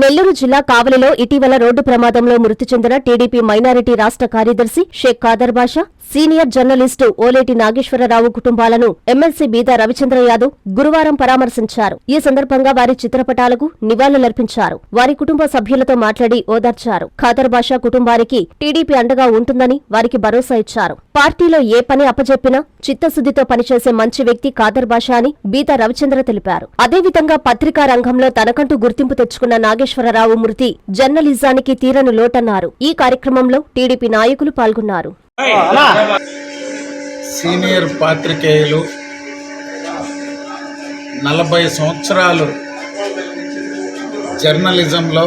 నెల్లూరు జిల్లా కావలిలో ఇటీవల రోడ్డు ప్రమాదంలో మృతి చెందిన టీడీపీ మైనారిటీ రాష్ట్ర కార్యదర్శి షేక్ ఖాదర్ బాషా సీనియర్ జర్నలిస్టు ఓలేటి నాగేశ్వరరావు కుటుంబాలను ఎమ్మెల్సీ బీదా రవిచంద్ర యాదవ్ గురువారం పరామర్శించారు. ఈ సందర్భంగా వారి చిత్రపటాలకు నివాళులర్పించారు వారి కుటుంబ సభ్యులతో మాట్లాడి ఓదార్చారు. ఖాదర్ బాషా కుటుంబానికి టీడీపీ అండగా ఉంటుందని వారికి భరోసా ఇచ్చారు. పార్టీలో ఏ పని అప్పజెప్పినా చిత్తశుద్దితో పనిచేసే మంచి వ్యక్తి ఖాదర్ బాషా అని బీతా రవిచంద్ర తెలిపారు. అదేవిధంగా పత్రికా రంగంలో తనకంటూ గుర్తింపు తెచ్చుకున్న నాగేశ్వరరావు మృతి జర్నలిజానికి తీరను లోటన్నారు. ఈ కార్యక్రమంలో టీడీపీ నాయకులు పాల్గొన్నారు. సీనియర్ పాత్రికేయులు నలభై సంవత్సరాలు జర్నలిజంలో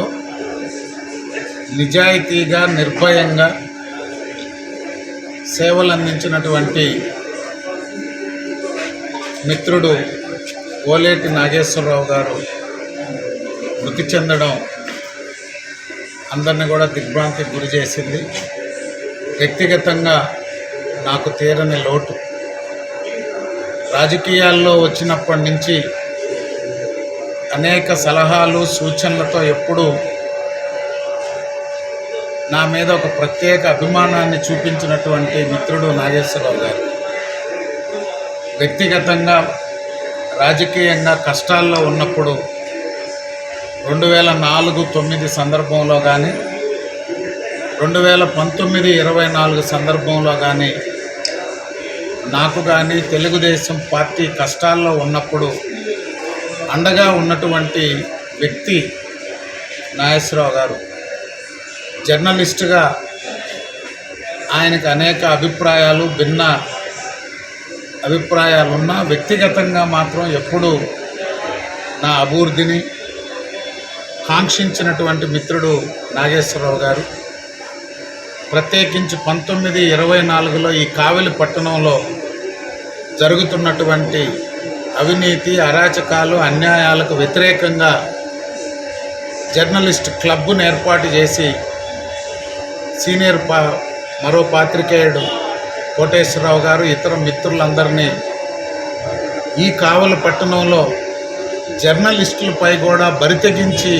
నిజాయితీగా నిర్భయంగా సేవలు అందించినటువంటి మిత్రుడు ఓలేటి నాగేశ్వరరావు గారు మృతి చెందడం అందరిని కూడా దిగ్భ్రాంతికి గురి చేసింది. వ్యక్తిగతంగా నాకు తీరని లోటు. రాజకీయాల్లో వచ్చినప్పటి నుంచి అనేక సలహాలు సూచనలతో ఎప్పుడూ నా మీద ఒక ప్రత్యేక అభిమానాన్ని చూపించినటువంటి మిత్రుడు నాగేశ్వరరావు గారు. వ్యక్తిగతంగా రాజకీయంగా కష్టాల్లో ఉన్నప్పుడు రెండు వేల నాలుగు తొమ్మిది సందర్భంలో కానీ రెండు వేల పంతొమ్మిది ఇరవై నాలుగు సందర్భంలో కానీ నాకు కానీ తెలుగుదేశం పార్టీ కష్టాల్లో ఉన్నప్పుడు అండగా ఉన్నటువంటి వ్యక్తి నాగేశ్వరరావు గారు. జర్నలిస్టుగా ఆయనకు అనేక అభిప్రాయాలు భిన్న అభిప్రాయాలు ఉన్నా వ్యక్తిగతంగా మాత్రం ఎప్పుడూ నా అభివృద్ధిని కాంక్షించినటువంటి మిత్రుడు నాగేశ్వరరావు గారు. ప్రత్యేకించి పంతొమ్మిది ఇరవై నాలుగులో ఈ కావలి పట్టణంలో జరుగుతున్నటువంటి అవినీతి అరాచకాలు అన్యాయాలకు వ్యతిరేకంగా జర్నలిస్ట్ క్లబ్ను ఏర్పాటు చేసి సీనియర్ పా మరో పాత్రికేయుడు కోటేశ్వరరావు గారు ఇతర మిత్రులందరినీ ఈ కావలి పట్టణంలో జర్నలిస్టులపై కూడా బరితెగించి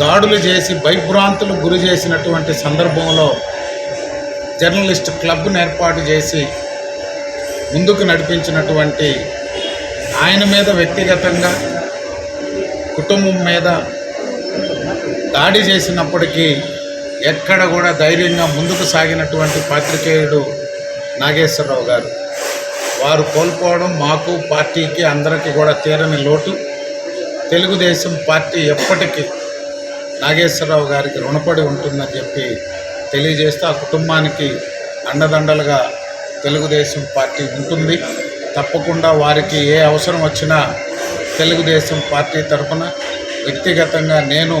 దాడులు చేసి భయభ్రాంతులు గురి చేసినటువంటి సందర్భంలో జర్నలిస్ట్ క్లబ్ను ఏర్పాటు చేసి ముందుకు నడిపించినటువంటి ఆయన మీద వ్యక్తిగతంగా కుటుంబం మీద దాడి చేసినప్పటికీ ఎక్కడ కూడా ధైర్యంగా ముందుకు సాగినటువంటి పాత్రికేయుడు నాగేశ్వరరావు గారు. వారు కోల్పోవడం మాకు పార్టీకి అందరికీ కూడా తీరని లోటు. తెలుగుదేశం పార్టీ ఎప్పటికీ నాగేశ్వరరావు గారికి రుణపడి ఉంటుందని చెప్పి తెలియజేస్తూ ఆ కుటుంబానికి అండదండలుగా తెలుగుదేశం పార్టీ ఉంటుంది. తప్పకుండా వారికి ఏ అవసరం వచ్చినా తెలుగుదేశం పార్టీ తరఫున వ్యక్తిగతంగా నేను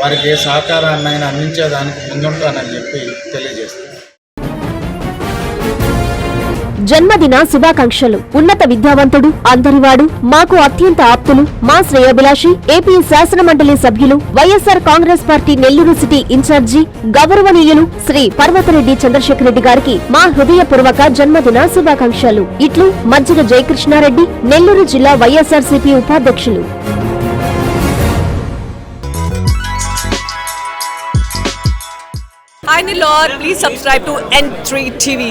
వారికి ఏ సహకారాన్నైనా అందించేదానికి ముందుంటానని చెప్పి తెలియజేస్తాను జన్మదిన శుభాకాంక్షలు. ఉన్నత విద్యావంతుడు అందరివాడు మాకు అత్యంత ఆప్తులు మా శ్రేయాభిలాషి ఏపీ శాసనమండలి సభ్యులు YSR Congress party Nellore city incharge గౌరవనీయులు శ్రీ పర్వతరెడ్డి చంద్రశేఖర్ రెడ్డి గారికి మా హృదయపూర్వక జన్మదిన శుభాకాంక్షలు. ఇట్లు మజ్జిగ జయకృష్ణారెడ్డి నెల్లూరు జిల్లా వైఎస్ఆర్సీపీ ఉపాధ్యక్షులు. Hi Lord, please subscribe to N3 TV.